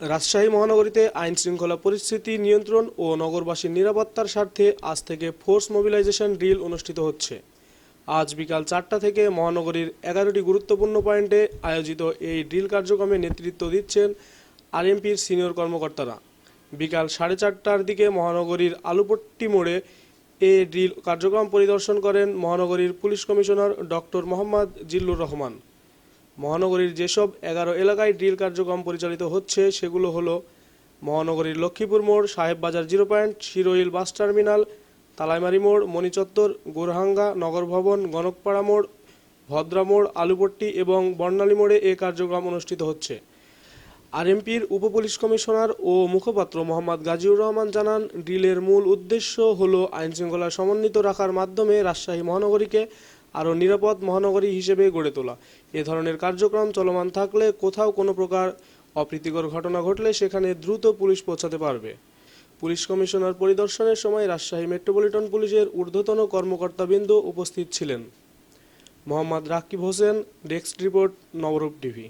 রাজশাহী মহানগরীতে আইন শৃঙ্খলা পরিস্থিতি নিয়ন্ত্রণ ও নগরবাসীর নিরাপত্তার স্বার্থে আজ থেকে ফোর্স মোবিলাইজেশন ড্রিল অনুষ্ঠিত হচ্ছে। আজ বিকাল চারটা থেকে মহানগরীর এগারোটি গুরুত্বপূর্ণ পয়েন্টে আয়োজিত এই ড্রিল কার্যক্রমে নেতৃত্ব দিচ্ছেন আরএমপির সিনিয়র কর্মকর্তারা। বিকাল সাড়ে চারটার দিকে মহানগরীর আলুপট্টি মোড়ে এ ড্রিল কার্যক্রম পরিদর্শন করেন মহানগরীর police commissioner doctor Mohammad Zillur Rahman. মহানগরীর যেসব এগারো এলাকায় ড্রিল কার্যক্রম পরিচালিত হচ্ছে, সেগুলো হলো মহানগরীর লক্ষ্মীপুর মোড়, Sahebbazar zero point, Shiroil bus terminal, Talaimari মোড়, মণিচত্বর, গোরহাঙ্গা, নগর ভবন, গণকপাড়া মোড়, ভদ্রা মোড়, আলুপট্টি এবং বর্ণালী মোড়ে এ কার্যক্রম অনুষ্ঠিত হচ্ছে। আরএমপির উপপুলিশ কমিশনার ও মুখপাত্র মোহাম্মদ গাজীউর রহমান জানান, ড্রিলের মূল উদ্দেশ্য হল আইনশৃঙ্খলা সমন্বিত রাখার মাধ্যমে রাজশাহী মহানগরীকে আরও নিরাপদ মহানগরী হিসেবে গড়ে তোলা। এ ধরনের কার্যক্রম চলমান থাকলে কোথাও কোনো প্রকার অপ্রীতিকর ঘটনা ঘটলে সেখানে দ্রুত পুলিশ পৌঁছাতে পারবে। পুলিশ কমিশনার পরিদর্শনের সময় রাজশাহী মেট্রোপলিটন পুলিশের ঊর্ধ্বতন কর্মকর্তাবৃন্দ উপস্থিত ছিলেন। Mohammad Rakib Hossain, desk report, Nabarup TV.